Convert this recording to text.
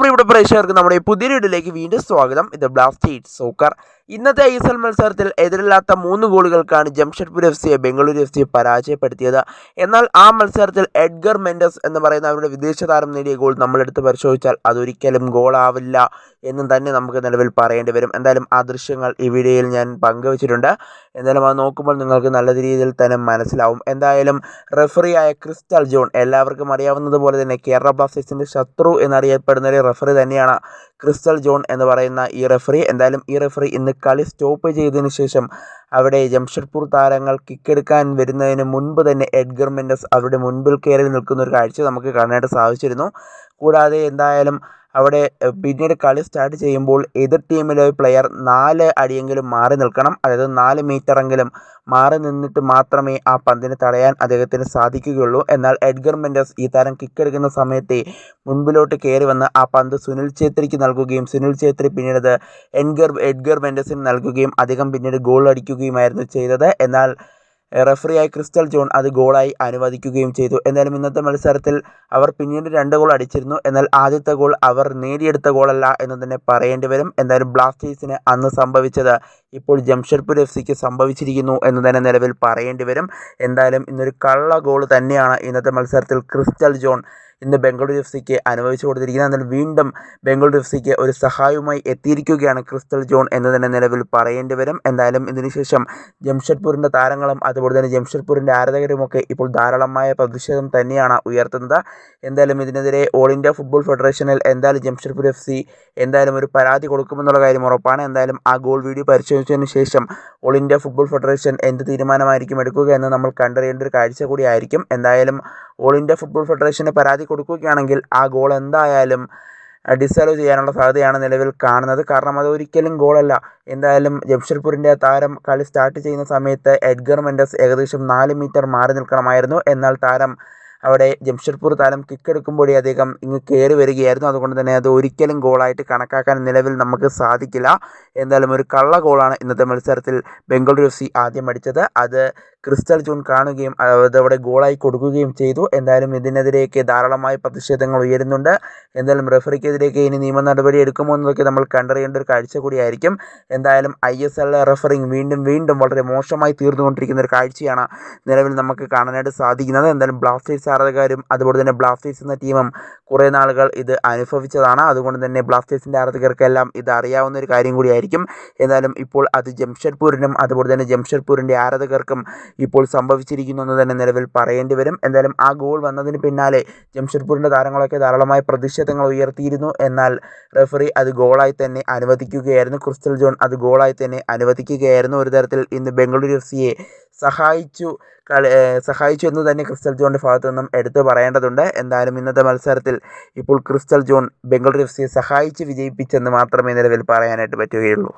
പ്രിയപ്പെട്ട പ്രേക്ഷകർക്ക് നമ്മുടെ പുതിയ വീഡിയോയിലേക്ക് വീണ്ടും സ്വാഗതം. ഇത് ബ്ലാസ്റ്റേറ്റ് സോക്കർ ഇന്നത്തെ ഐ എസ് എൽ മത്സരത്തിൽ എതിരില്ലാത്ത മൂന്ന് ഗോളുകൾക്കാണ് ജംഷഡ്പൂർ എഫ് സിയെ ബംഗളൂരു എഫ് സിയെ പരാജയപ്പെടുത്തിയത്. എന്നാൽ ആ മത്സരത്തിൽ എഡ്ഗർ മെൻഡസ് എന്ന് പറയുന്ന അവരുടെ വിദേശ താരം നേടിയ ഗോൾ നമ്മളെടുത്ത് പരിശോധിച്ചാൽ അതൊരിക്കലും ഗോളാവില്ല എന്നും തന്നെ നമുക്ക് നിലവിൽ പറയേണ്ടി വരും. എന്തായാലും ആ ദൃശ്യങ്ങൾ ഈ വീഡിയോയിൽ ഞാൻ പങ്കുവച്ചിട്ടുണ്ട്. എന്തായാലും അത് നോക്കുമ്പോൾ നിങ്ങൾക്ക് നല്ല രീതിയിൽ തന്നെ മനസ്സിലാവും. എന്തായാലും റെഫറിയായ ക്രിസ്റ്റൽ ജോൺ എല്ലാവർക്കും അറിയാവുന്നതുപോലെ തന്നെ കേരള ബ്ലാസ്റ്റേഴ്സിന്റെ ശത്രു എന്നറിയപ്പെടുന്ന റെഫറി തന്നെയാണ് ക്രിസ്റ്റൽ ജോൺ എന്ന് പറയുന്ന ഈ റെഫറി എന്തായാലും ഈ റെഫറി ഇന്ന് കളി സ്റ്റോപ്പ് ചെയ്തതിനു ശേഷം അവിടെ ജംഷഡ്പൂർ താരങ്ങൾ കിക്കെടുക്കാൻ വരുന്നതിന് മുൻപ് തന്നെ എഡ്ഗർ മെൻഡസ് അവരുടെ മുൻപിൽ കയറി നിൽക്കുന്ന ഒരു കാഴ്ച നമുക്ക് കാണാനായിട്ട് സാധിച്ചിരുന്നു. കൂടാതെ എന്തായാലും അവിടെ പിന്നീട് കളി സ്റ്റാർട്ട് ചെയ്യുമ്പോൾ എതിർ ടീമിലെ പ്ലെയർ നാല് അടിയെങ്കിലും മാറി നിൽക്കണം. അതായത് നാല് മീറ്ററെങ്കിലും മാറി നിന്നിട്ട് മാത്രമേ ആ പന്തിനെ തടയാൻ അദ്ദേഹത്തിന് സാധിക്കുകയുള്ളൂ. എന്നാൽ എഡ്ഗർ മെൻഡസ് ഈ താരം കിക്കെടുക്കുന്ന സമയത്തെ മുൻപിലോട്ട് കയറി വന്ന് ആ പന്ത് സുനിൽ ഛേത്രിക്ക് നൽകുകയും സുനിൽ ഛേത്രി പിന്നീട് അത് എൻഗർ എഡ്ഗർ മെൻഡസിന് നൽകുകയും അദ്ദേഹം പിന്നീട് ഗോൾ അടിക്കുകയുമായിരുന്നു ചെയ്തത്. എന്നാൽ റെഫറിയായി ക്രിസ്റ്റൽ ജോൺ അത് ഗോളായി അനുവദിക്കുകയും ചെയ്തു. എന്നാലും ഇന്നത്തെ മത്സരത്തിൽ അവർ പിന്നീട് രണ്ട് ഗോൾ അടിച്ചിരുന്നു. എന്നാൽ ആദ്യത്തെ ഗോൾ അവർ നേടിയെടുത്ത ഗോളല്ല എന്ന് തന്നെ പറയേണ്ടി വരും. എന്തായാലും ബ്ലാസ്റ്റേഴ്സിന് അന്ന് സംഭവിച്ചത് ഇപ്പോൾ ജംഷഡ്പൂർ എഫ് സിക്ക് സംഭവിച്ചിരിക്കുന്നു എന്ന് തന്നെ നിലവിൽ പറയേണ്ടി വരും. എന്തായാലും ഇന്നൊരു കള്ള ഗോൾ തന്നെയാണ് ഇന്നത്തെ മത്സരത്തിൽ ക്രിസ്റ്റൽ ജോൺ ഇന്ന് ബംഗളൂരു എഫ് സിക്ക് അനുഭവിച്ചു കൊടുത്തിരിക്കുന്നത്. എന്നാൽ വീണ്ടും ബംഗളൂരു എഫ് സിക്ക് ഒരു സഹായവുമായി എത്തിയിരിക്കുകയാണ് ക്രിസ്റ്റൽ ജോൺ എന്ന് തന്നെ നിലവിൽ പറയേണ്ടി വരും. എന്തായാലും ഇതിനുശേഷം ജംഷഡ്പൂരിന്റെ താരങ്ങളും അതുപോലെ തന്നെ ജംഷഡ്പൂരിന്റെ ആരാധകരുമൊക്കെ ഇപ്പോൾ ധാരാളമായ പ്രതിഷേധം തന്നെയാണ് ഉയർത്തുന്നത്. എന്തായാലും ഇതിനെതിരെ ഓൾ ഇന്ത്യ ഫുട്ബോൾ ഫെഡറേഷനിൽ എന്തായാലും ജംഷഡ്പൂർ എഫ് സി എന്തായാലും ഒരു പരാതി കൊടുക്കുമെന്നുള്ള കാര്യം ഉറപ്പാണ്. എന്തായാലും ആ ഗോൾ വീഡിയോ പരിശോധിച്ചതിന് ശേഷം ഓൾ ഇന്ത്യ ഫുട്ബോൾ ഫെഡറേഷൻ എന്ത് തീരുമാനമായിരിക്കും എടുക്കുക എന്ന് നമ്മൾ കണ്ടറിയേണ്ട ഒരു കാഴ്ച കൂടിയായിരിക്കും എന്തായാലും ഓൾ ഇന്ത്യ ഫുട്ബോൾ ഫെഡറേഷന് പരാതി കൊടുക്കുകയാണെങ്കിൽ ആ ഗോൾ എന്തായാലും ഡിസേർവ് ചെയ്യാനുള്ള സാധ്യതയാണ് നിലവിൽ കാണുന്നത്. കാരണം അത് ഒരിക്കലും ഗോളല്ല എന്തായാലും ജംഷഡ്പൂരിന്റെ താരം കളി സ്റ്റാർട്ട് ചെയ്യുന്ന സമയത്ത് എഡ്ഗർ മെൻഡസ് ഏകദേശം നാല് മീറ്റർ മാറി നിൽക്കണമായിരുന്നു. എന്നാൽ താരം അവിടെ ജംഷഡ്പൂർ താരം കിക്കെടുക്കുമ്പോഴേ അദ്ദേഹം ഇങ്ങ് കയറി വരികയായിരുന്നു. അതുകൊണ്ട് തന്നെ അത് ഒരിക്കലും ഗോളായിട്ട് കണക്കാക്കാൻ നിലവിൽ നമുക്ക് സാധിക്കില്ല. എന്തായാലും ഒരു കള്ള ഗോളാണ് ഇന്നത്തെ മത്സരത്തിൽ ബംഗളൂരു എഫ് സി ആദ്യം അടിച്ചത്. അത് ക്രിസ്റ്റൽ ജൂൺ കാണുകയും അതവിടെ ഗോളായി കൊടുക്കുകയും ചെയ്തു. എന്തായാലും ഇതിനെതിരെയൊക്കെ ധാരാളമായി പ്രതിഷേധങ്ങൾ ഉയരുന്നുണ്ട്. എന്തായാലും റഫറിക്കെതിരെയൊക്കെ ഇനി നിയമ നടപടി എടുക്കുമോ എന്നൊക്കെ നമ്മൾ കണ്ടറിയേണ്ട ഒരു കാഴ്ച കൂടിയായിരിക്കും എന്തായാലും ഐ എസ് എൽ റെഫറിങ് വീണ്ടും വീണ്ടും വളരെ മോശമായി തീർന്നുകൊണ്ടിരിക്കുന്ന ഒരു കാഴ്ചയാണ് നിലവിൽ നമുക്ക് കാണാനായിട്ട് സാധിക്കുന്നത്. എന്തായാലും ബ്ലാസ്റ്റേഴ്സ് ആരാധകരും അതുപോലെ തന്നെ ബ്ലാസ്റ്റേഴ്സ് എന്ന ടീമും കുറേ നാളുകൾ ഇത് അനുഭവിച്ചതാണ്. അതുകൊണ്ട് തന്നെ ബ്ലാസ്റ്റേഴ്സിന്റെ ആരാധകർക്കെല്ലാം ഇത് അറിയാവുന്ന ഒരു കാര്യം കൂടിയായിരിക്കും എന്നാലും ഇപ്പോൾ അത് ജംഷഡ്പൂരിനും അതുപോലെ തന്നെ ജംഷഡ്പൂരിന്റെ ആരാധകർക്കും ഇപ്പോൾ സംഭവിച്ചിരിക്കുന്നു എന്ന് തന്നെ നിലവിൽ പറയേണ്ടി വരും. എന്തായാലും ആ ഗോൾ വന്നതിന് പിന്നാലെ ജംഷഡ്പൂരിന്റെ താരങ്ങളൊക്കെ ധാരാളമായ പ്രതിഷേധങ്ങൾ ഉയർത്തിയിരുന്നു. എന്നാൽ റെഫറി അത് ഗോളായി തന്നെ അനുവദിക്കുകയായിരുന്നു. ക്രിസ്റ്റൽ ജോൺ അത് ഗോളായി തന്നെ അനുവദിക്കുകയായിരുന്നു. ഒരു തരത്തിൽ ഇന്ന് ബംഗളൂരു എഫ് സിയെ സഹായിച്ചു കളി സഹായിച്ചു എന്ന് തന്നെ ക്രിസ്റ്റൽ ജോണിന്റെ ഭാഗത്തു നിന്നും എടുത്തു പറയേണ്ടതുണ്ട്. എന്തായാലും ഇന്നത്തെ മത്സരത്തിൽ ഇപ്പോൾ ക്രിസ്റ്റൽ ജോൺ ബംഗളൂരു എഫ് സിയെ സഹായിച്ച് വിജയിപ്പിച്ചെന്ന് മാത്രമേ നിലവിൽ പറയാനായിട്ട് പറ്റുകയുള്ളൂ.